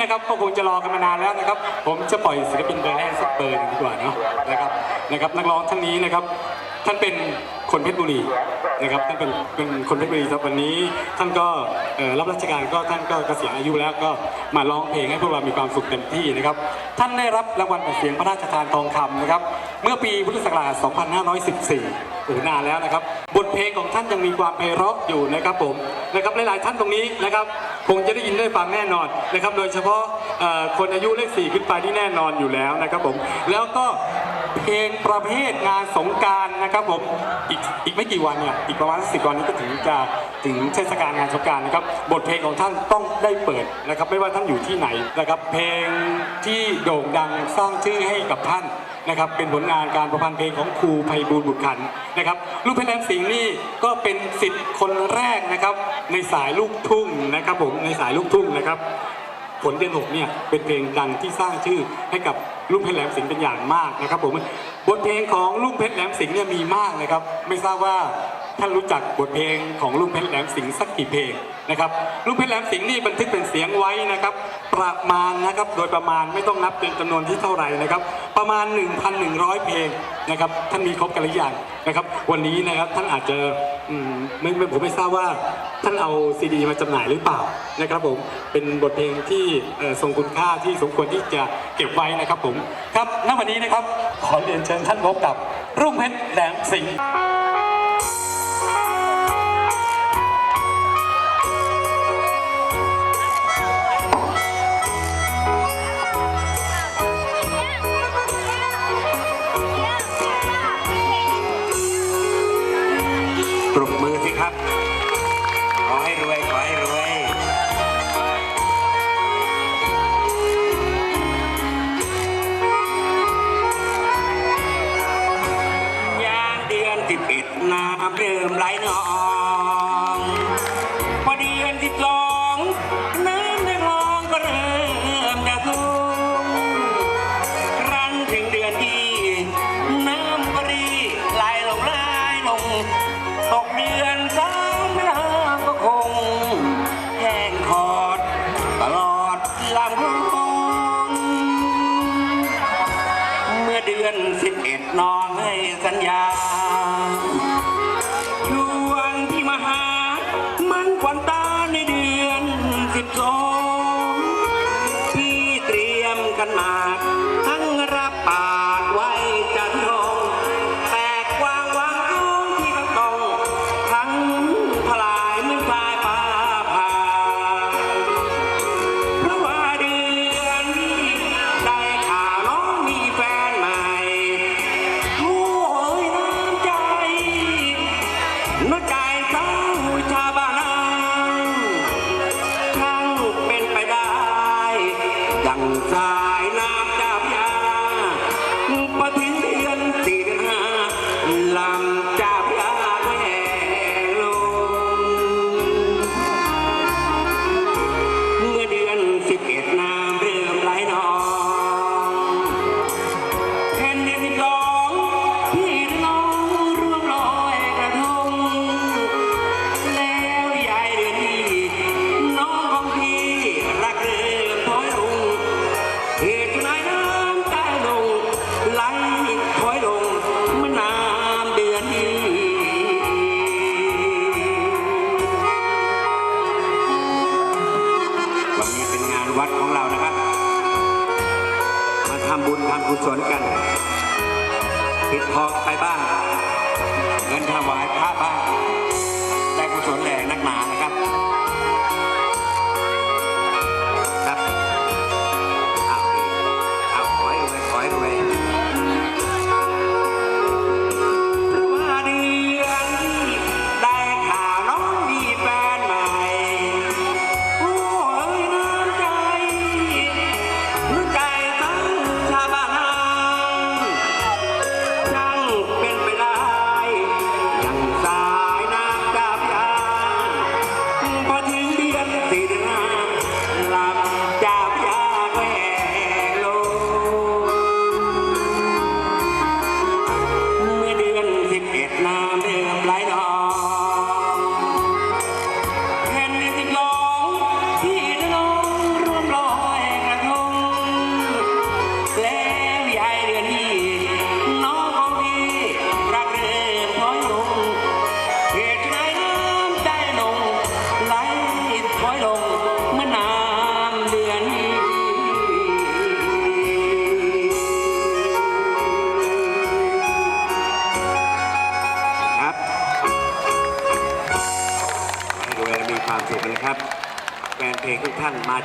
นะครับก็คงจะรอกันมานานแล้วนะครับ ผมจะปล่อยศิลปินเบอร์แรกสักเบอร์หนึ่งดีกว่าเนาะนะครับนะครับนักร้องท่านนี้นะครับ ท่านเป็นคนเพชรบุรีนะครับท่านเป็นเป็นคนเพชรบุรีครับวันนี้ ท่านก็รับราชการก็ท่านก็เกษียณอายุแล้วก็มาร้องเพลงให้พวกเรามีความสุขเต็มที่นะครับ ท่านได้รับรางวัลเสียงพระราชทานทองคำนะครับ เมื่อปีพุทธศักราช 2514โอ้โหนานแล้วนะครับ บทเพลงของท่านยังมีความไพเราะอยู่นะครับผมนะครับหลายๆท่านตรงนี้นะครับ คงจะได้ยินได้ฟังแน่นอนนะครับ โดยเฉพาะคนอายุเลขสี่ขึ้นไปที่แน่นอนอยู่แล้วนะครับผม แล้วก็เพลงประเภทงานสงการนะครับผมอีกอีกไม่กี่วันเนี่ยอีกประมาณสิบวันนี้ก็ถึงจะถึงเทศกาลงานสงการนะครับ บทเพลงของท่านต้องได้เปิดนะครับ ไม่ว่าท่านอยู่ที่ไหนนะครับ เพลงที่โด่งดังสร้างชื่อให้กับท่าน นะครับเป็นผลงานการประพันธ์เพลงของครูไพบูลย์บุตรขันนะครับลูกเพชรแหลมสิงห์นี่ก็เป็นสิทธิ์คนแรกนะครับในสายลูกทุ่งนะครับผมในสายลูกทุ่งนะครับผลเดือนหกเนี่ยเป็นเพลงดังที่สร้างชื่อให้กับลูกเพชรแหลมสิงห์เป็นอย่างมากนะครับผมบทเพลงของลูกเพชรแหลมสิงห์เนี่ยมีมากนะครับ ไม่ทราบว่า ท่านรู้จักบทเพลงของลูกเพชรแหลมสิงห์สักกี่เพลงนะครับลูกเพชรแหลมสิงห์นี่บันทึกเป็นเสียงไว้นะครับ ประมาณนะครับโดยประมาณไม่ต้องนับเป็นจำนวนที่เท่าไหร่นะครับ ประมาณ 1,100 เพลงนะครับท่านมีครบกันหรือยังนะครับ วันนี้นะครับท่านอาจจะไม่ไม่ผมไม่ทราบว่าท่านเอาซีดีมาจำหน่ายหรือเปล่านะครับผมเป็นบทเพลงที่ทรงคุณค่าที่สมควรที่จะเก็บไว้นะครับผมครับณวันนี้นะครับขอเรียนเชิญท่านพบกับรุ่งเพชรแหลมสิงห์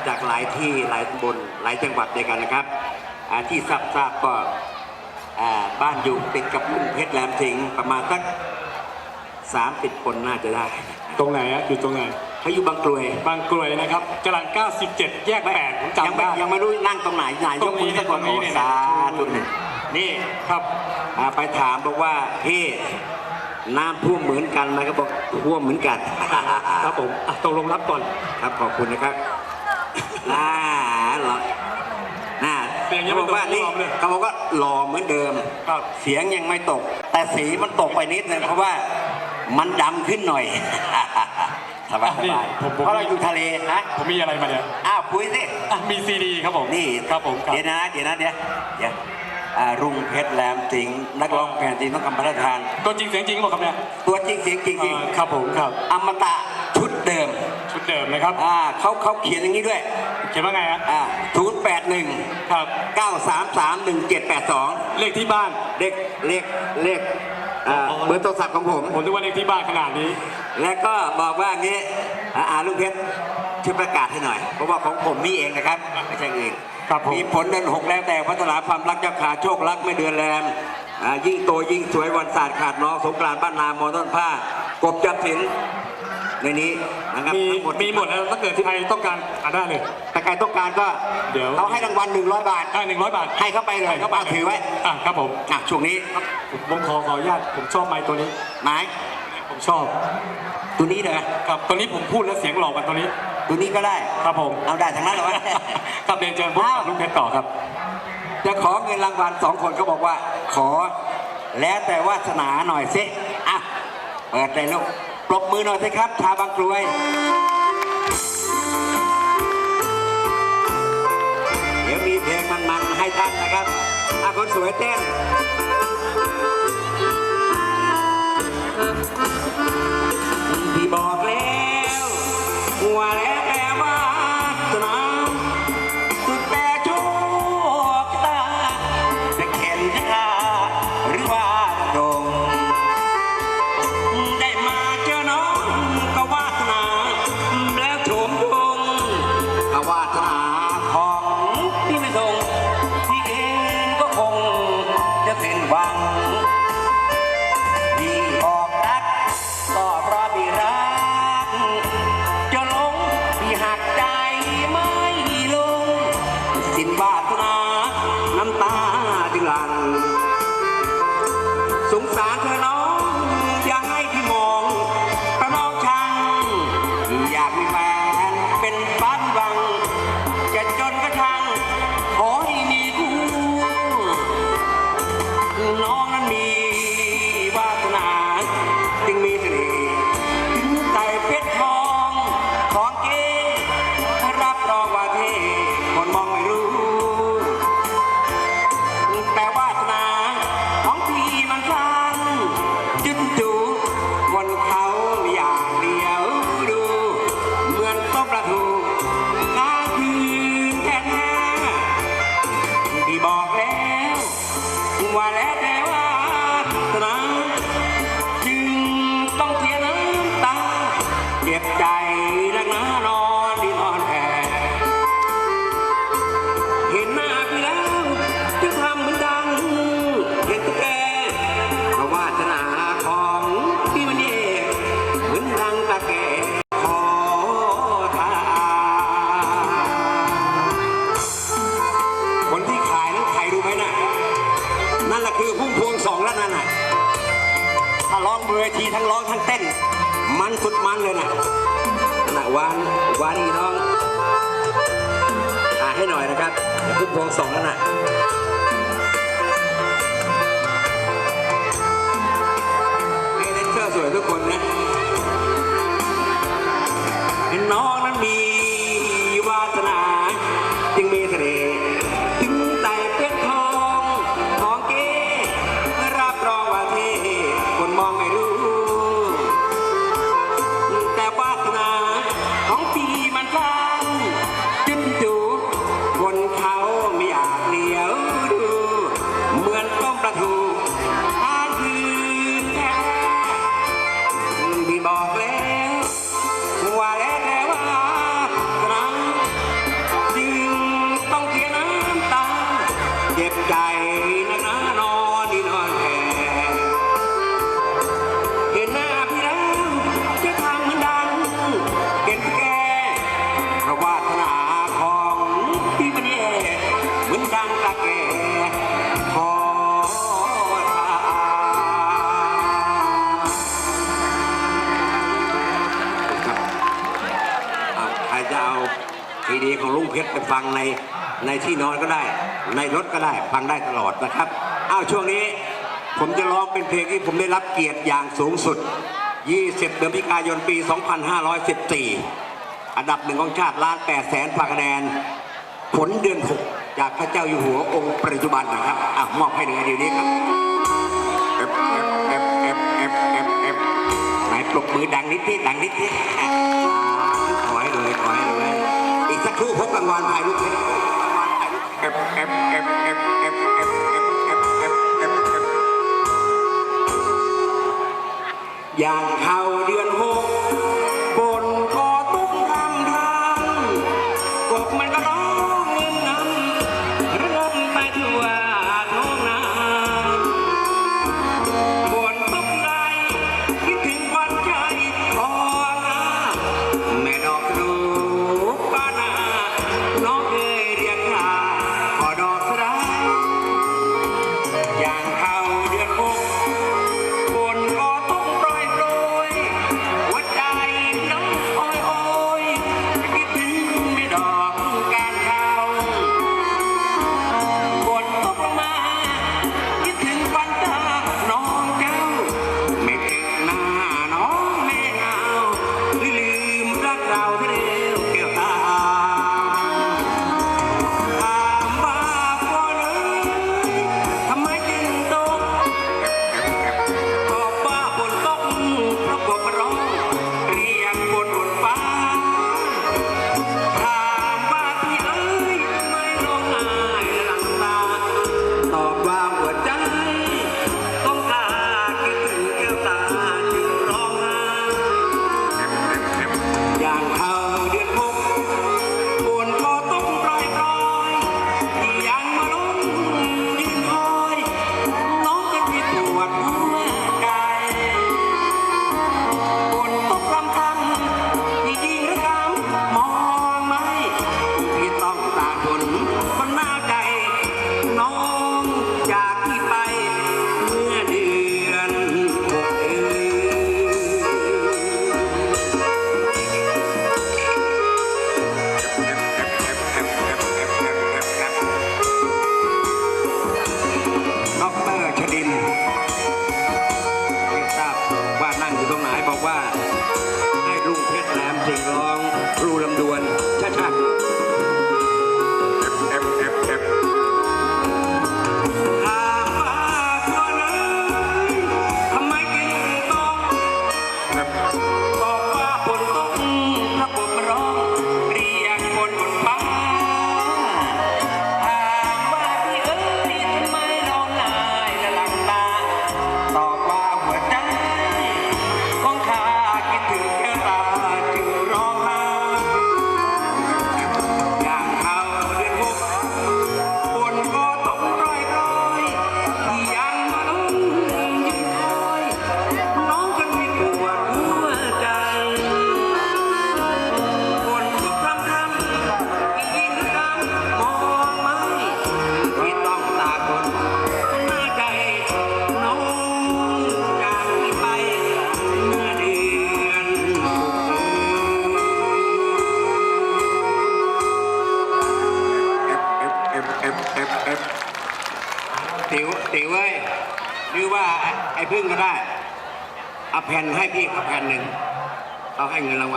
จากหลายที่หลายตำบลหลายจังหวัดด้วยกันนะครับอ่าที่ทราบทราบก็อ่าบ้านอยู่ติดกับลุงเพชรแหลมสิงห์ประมาณสักสามสิบคนน่าจะได้ ตรงไหนอะอยู่ตรงไหนเขาอยู่บางกรวยบางกรวยนะครับจรัญ97 แยกแปดผมยังจำไม่ได้ยังไม่รู้นั่งตรงไหนไหนตยรกงนี้มือสักคนตรงนี้โอ้เนี่ยสาธุเนี่ยนี่ครับอ่าไปถามบอกว่าพี่น้ำท่วมเหมือนกันไหมก็บอกท่วมเหมือนกัน ครับผมอะตกลงรับก่อนครับขอบคุณนะครับน่าหรอน่าเสียงยังเขาไม่บอกว่าตกนี่ยอมเลย เขาบอกว่าหล่อเหมือนเดิม ครับ เสียงยังไม่ตก แต่สีมันตกไปนิดนึงเพราะว่ามันดำขึ้นหน่อย สบายสนี่บายผมผม เพราะเราอยู่ทะเลนะผมมีอะไรมาเนี่ยอ้าวคุยสิ อะมีซีดีครับผมนี่ครับผมครับ เดี๋ยวนะเดี๋ยวนะเดี๋ยวเดี๋ยวอ่ารุ่งเพชรแหลมสิงห์นักร้องแผ่นดินต้องคำพระราชทาน ตัวจริงเสียงจริงบอกครับเนี่ยตัวจริงเสียงจริงจริงอ่าครับผมครับ อมตะชุดเดิม ชุดเดิ มนะครับ อ่าเขาเขาเขียนอย่างนี้ด้วย เขียนว่าไงฮะอ่าศูนย์แปดหนึ่งครับ เก้าสามสามหนึ่งเจ็ดแปดสองเลขที่บ้าน เลขเลขเลขอ่าอ๋อ เบอร์โทรศัพท์ของผม ผมนึกว่าเลขที่บ้านขนาดนี้ แล้วก็บอกว่างี้อ่าอ่าลุงเพชรช่วยประกาศให้หน่อย เพราะว่าของผมนี่เองนะครับไม่ใช่อื่นครับผมมีผลเดือนหกแล้วแต่พัฒนาความรักเจ้าขาโชครักไม่เดือนแรมอ่ายิ่งโตยิ่งสวยวันศาสตร์ขาดน้องสงกรานต์บ้านนามอต้นผ้ากบจับสินในนี้ นะครับมีทั้งหมดมีหมดแล้วถ้าเกิดใครต้องการอ่านได้เลย แต่ใครต้องการก็เดี๋ยว เขาให้รางวัล100 บาท อ่าหนึ่งร้อยบาทให้เข้าไปเลยให้เข้าไปเอาถือไว้อะครับผมอะช่วงนี้ผมขอขออนุญาตผมชอบไมค์ตัวนี้ ไม้ผมชอบตัวนี้เลยครับตัวนี้ผมพูดแล้วเสียงหลอกกันตัวนี้ ตัวนี้ก็ได้ ครับผมเอาได้ทั้งนั้นเหรอวะ ครับเรียนเชิญพบกับลุงเพชรต่อครับ จะขอเงินรางวัลสองคนก็บอกว่า ขอแล้วแต่วาสนาหน่อยสิอะเปิดเลยลูก ปรบมือหน่อยสิครับ ชาวบางกรวย เดี๋ยวมีเพลงมันๆให้ท่านนะครับอาคนสวยเต้นพี่บอกแล้วว่าแล้ว วานวานอีน้องอ่าให้หน่อยนะครับพุ่มพวงสองนั่นน่ะให้เล่นเชื่อสวยทุกคนนะน้องนั้นมี งในในที่นอนก็ได้ ในรถก็ได้ฟังได้ตลอดนะครับอ้าวช่วงนี้ผมจะร้องเป็นเพลงที่ผมได้รับเกียรติอย่างสูงสุด 20 เดือนพิกายนปี 2514 อันดับหนึ่งของชาติล้าน8แสนฝากคะแนน ผลเดือน 6 จากพระเจ้าอยู่หัวองค์ปัจจุบันนะครับอะมอบให้หนึ่งไอเดียวนี้ครับเอฟเอฟเอฟเอฟเอฟเอฟเอฟไหนปรบมือดังนิดที่ดังนิดที่อะขอให้เลยขอให้เลยอีกสักครู่างวัลถ่ายรูกเพชรเอฟเอฟเอฟเอฟเอฟเอฟเอฟเอฟเอฟเอฟเอฟอย่างเข้าเดือนหก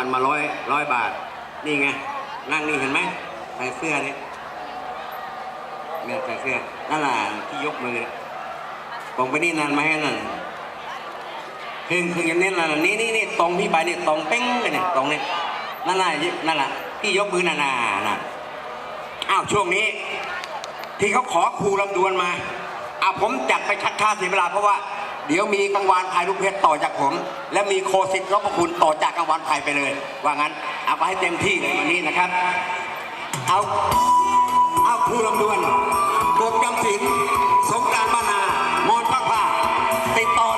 ให้เงินมาร้อยร้อยบาท นี่ไง นั่งนี่เห็นไหมใส่เสื้อนี่เนี่ยใส่เสื้อนั่นแหละที่ยกมือน่ะตรงไปนี่นานไหมนั่นพึ่งพึ่งอยังเน้นั่นน่ะนี่นี่นี่ตรงพี่ไปนี่ตรงเป้งเลยเนี่ยตรงเนี้นั่นแหละนั่นแหละที่ยกมือน่ะน่ะน่ะอ้าวช่วงนี้ ที่เขาขอครูลำดวนมาอะผมจัดไปชัดท่าเสียเวลาเพราะว่า เดี๋ยวมีกังวานไทยลูกเพชรต่อจากผม และมีโคสิทธิ์รบพคุณต่อจากกังวานไทยไปเลย ว่างั้นเอาไปให้เต็มที่เลยวันนี้นะครับ เอาเอาครูลำดวนกบจำศิลสงกรารบ้านนามอนพักผ้าติดต่อ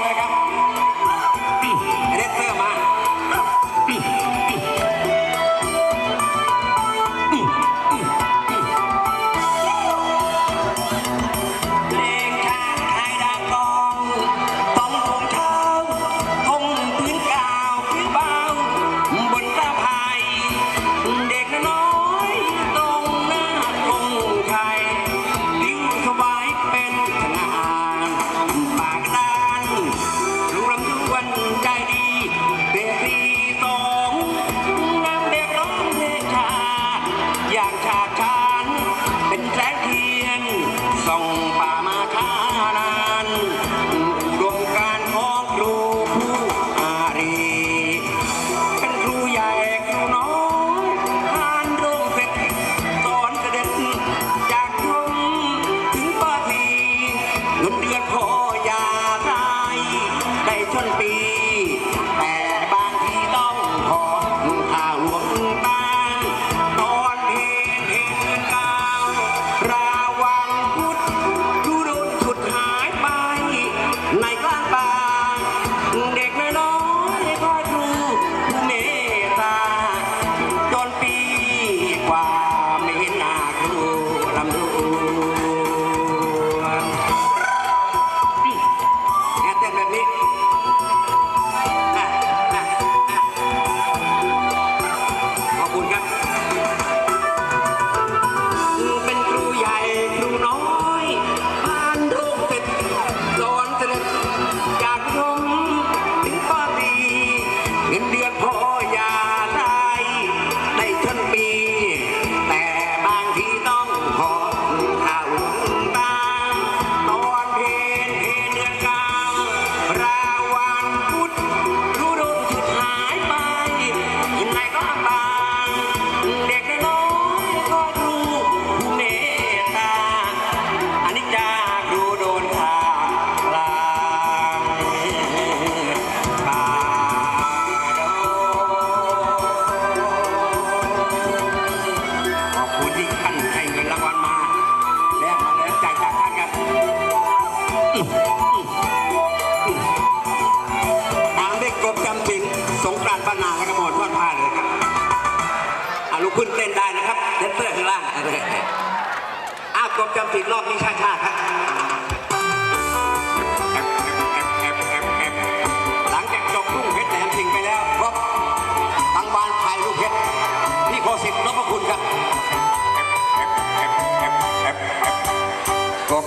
กบ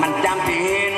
มันจำเป็น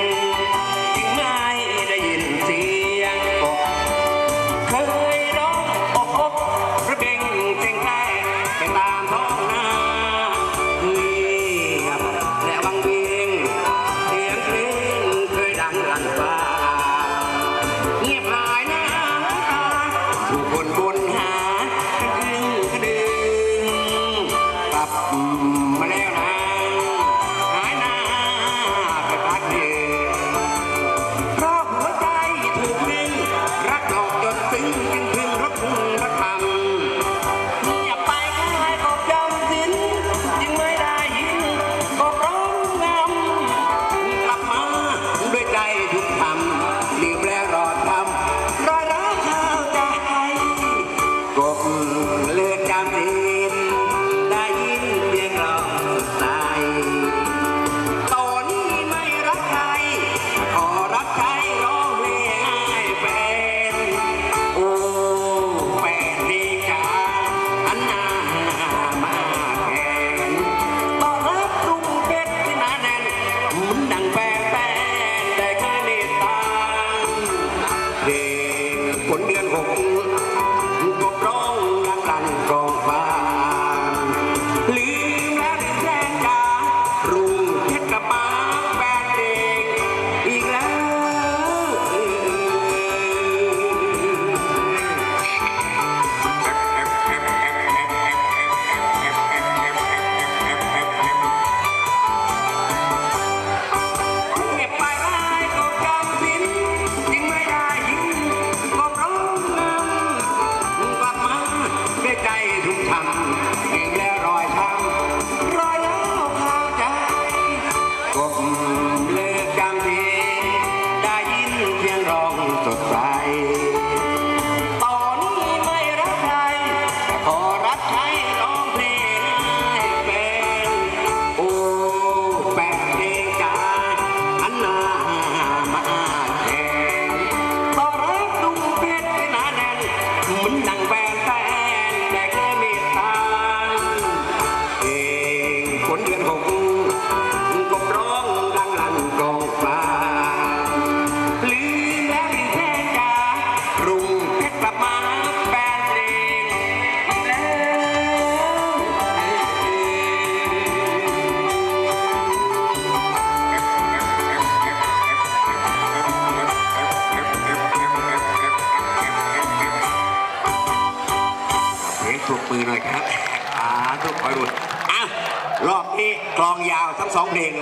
สองเพลง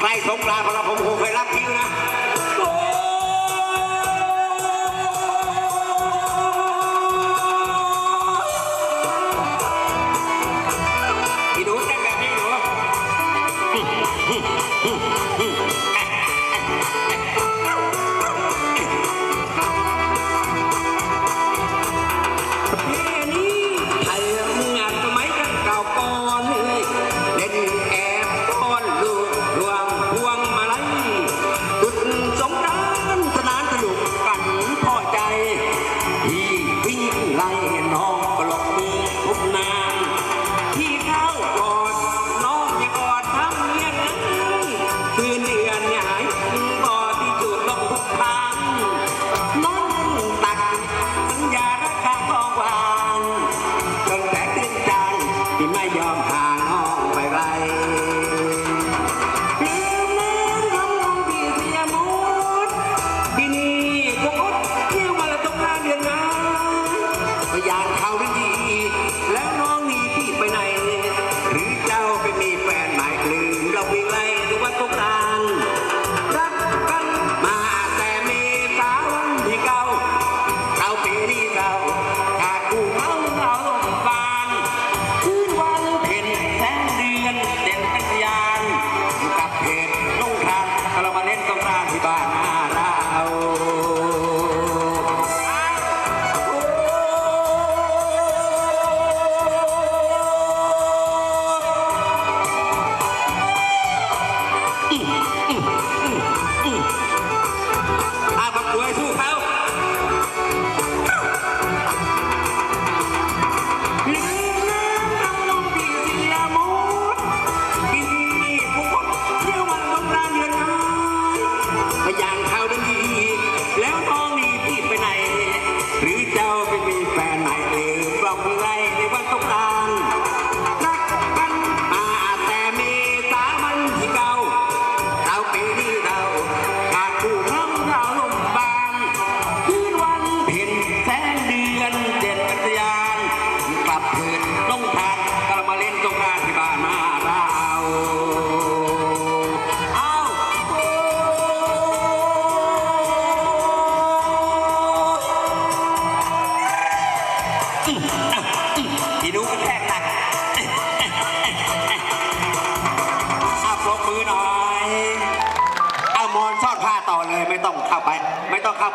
ใกล้สงกรานต์พอเราผมคงเคย baby.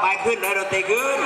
ไปขึ้นเลยดนตรีขึ้น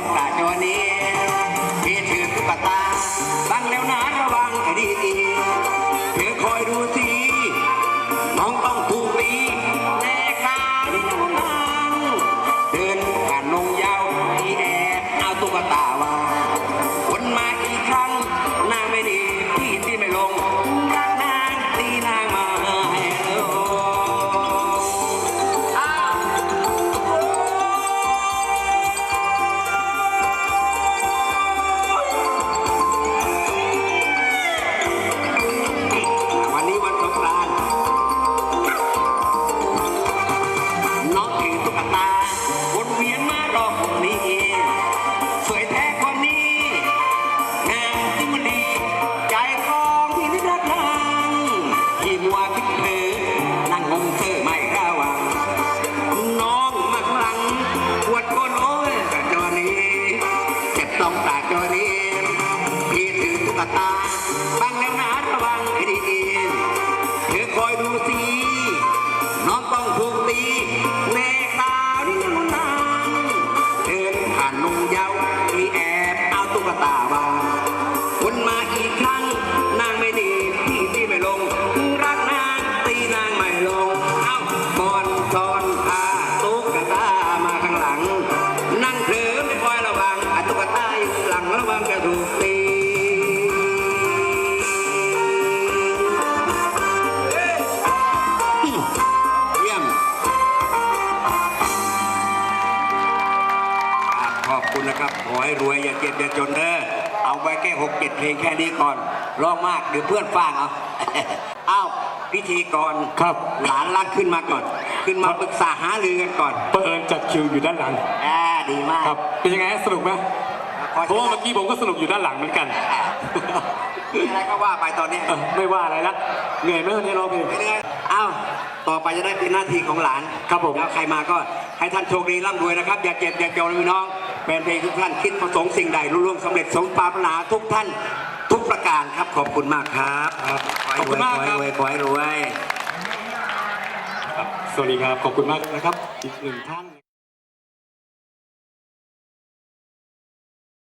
long back. นะครับขอให้รวยอย่าเจ็บอย่าจนเด้อเอาไว้แค่หกเจ็ดเพลงแค่นี้ก่อนร้องมากเดี๋ยวเพื่อนฟังเอาเอ้าพิธีกรครับหลานรักขึ้นมาก่อน ขึ้นมาปรึกษาหารือกันก่อนเปิดจัดคิวอยู่ด้านหลังอ่าดีมากครับ เป็นยังไงฮะสนุกไหมขอเพราะว่าเมื่อกี้ผมก็สนุกอยู่ด้านหลังเหมือนกันมีอะไรก็ว่าไปตอนนี้เออไม่ว่าอะไรละเหนื่อยไหมวันนี้ร้องเพลงไม่เหนื่อยเอ้าต่อไปจะได้เป็นหน้าที่ของหลาน ครับผมแล้วใครมาก็ให้ท่านโชคดีร่ำรวยนะครับ อย่าเจ็บอย่าจนพี่น้องแฟนเพลงทุกท่านคิดประสงค์สิ่งใดรุ่ร่วงสำเร็จสมปรารถนาทุกท่านทุกประการครับขอบคุณมากครับครับขอขอบให้รคุวยณมากขอคให้รับรวยขอให้รวยครับสวัสดีครับขอบคุณมากนะครับอีกหนึ่งท่าน